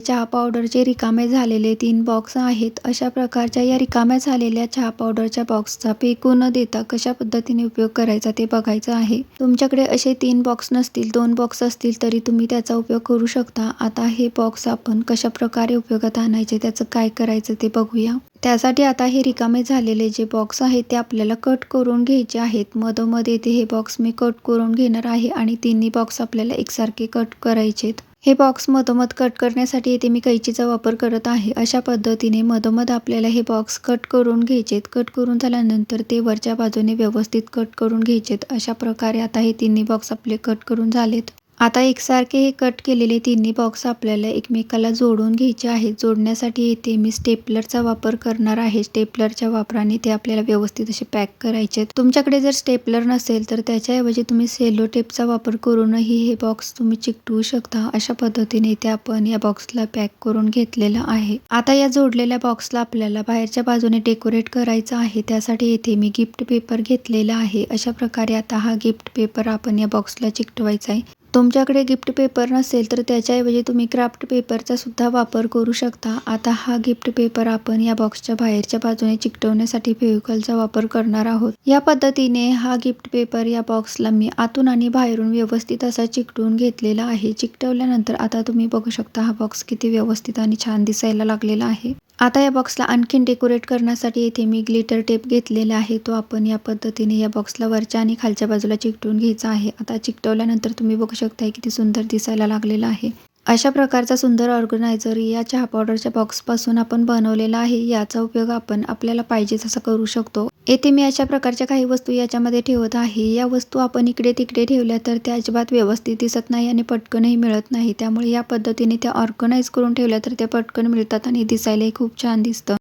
चहा पावडरचे रिकामे झालेले तीन बॉक्स आहेत. अशा प्रकारच्या या रिकाम्या झालेल्या चहा पावडरच्या बॉक्सचा फेकू न देता कशा पद्धतीने उपयोग करायचा ते बघायचं आहे. तुमच्याकडे असे तीन बॉक्स नसतील दोन बॉक्स असतील तरी तुम्ही त्याचा उपयोग करू शकता. आता हे बॉक्स आपण कशा प्रकारे उपयोगात आणायचे त्याचं काय करायचं ते बघूया. त्यासाठी आता हे रिकामे झालेले जे बॉक्स आहेत ते आपल्याला कट करून घ्यायचे आहेत. मधोमध येथे हे बॉक्स मी कट करून घेणार आहे आणि तिन्ही बॉक्स आपल्याला एकसारखे कट करायचेत. हे बॉक्स मधोमध कट करण्यासाठी येथे मी कैचीचा वापर करत आहे. अशा पद्धतीने मधोमध आपल्याला हे बॉक्स कट करून घ्यायचेत. कट करून झाल्यानंतर ते वरच्या बाजूने व्यवस्थित कट करून घ्यायचेत. अशा प्रकारे आता हे तिन्ही बॉक्स आपले कट करून झालेत. आता एकसारखे हे कट केलेले तिन्ही बॉक्स आपल्याला एकमेकाला जोडून घ्यायचे आहेत. जोडण्यासाठी येथे मी स्टेपलरचा वापर करणार आहे. स्टेपलरच्या वापराने ते आपल्याला व्यवस्थित असे पॅक करायचे तुमच्याकडे जर स्टेपलर नसेल तर त्याच्याऐवजी तुम्ही सेलो टेपचा वापर करूनही हे बॉक्स तुम्ही चिकटवू शकता. अशा पद्धतीने ते आपण या बॉक्सला पॅक करून घेतलेलं आहे. आता या जोडलेल्या बॉक्सला आपल्याला बाहेरच्या बाजूने डेकोरेट करायचं आहे. त्यासाठी येथे मी गिफ्ट पेपर घेतलेला आहे. अशा प्रकारे आता हा गिफ्ट पेपर आपण या बॉक्सला चिकटवायचा आहे. तुमच्याकडे गिफ्ट पेपर नसेल तर त्याच्याऐवजी तुम्ही क्राफ्ट पेपरचा सुद्धा वापर करू शकता. आता हा गिफ्ट पेपर आपण या बॉक्सच्या बाहेरच्या बाजूने चिकटवण्यासाठी फेविकॉलचा वापर करणार आहोत. या पद्धतीने हा गिफ्ट पेपर या बॉक्सला मी आतून आणि बाहेरून व्यवस्थित असा चिकटवून घेतलेला आहे. चिकटवल्यानंतर आता तुम्ही बघू शकता हा बॉक्स किती व्यवस्थित आणि छान दिसायला लागलेला आहे. आता या बॉक्सला आणखीन डेकोरेट करण्यासाठी इथे मी ग्लिटर टेप घेतलेला आहे. तो आपण या पद्धतीने या बॉक्सला वरच्या आणि खालच्या बाजूला चिकटून घ्यायचा आहे. आता चिकटवल्यानंतर तुम्ही बघू शकता किती सुंदर दिसायला लागलेला आहे. अशा प्रकारचा सुंदर ऑर्गनायझर या चहा पावडरच्या बॉक्सपासून आपण बनवलेला आहे याचा उपयोग आपण आपल्याला पाहिजे तसा करू शकतो. येथे मी अशा प्रकारच्या काही वस्तू याच्यामध्ये ठेवत आहे. या वस्तू आपण इकडे तिकडे ठेवल्या तर त्या अजिबात व्यवस्थित दिसत नाही आणि पटकनही मिळत नाही. त्यामुळे या पद्धतीने त्या ऑर्गनाईज करून ठेवल्या तर त्या पटकन मिळतात आणि दिसायलाही खूप छान दिसतं.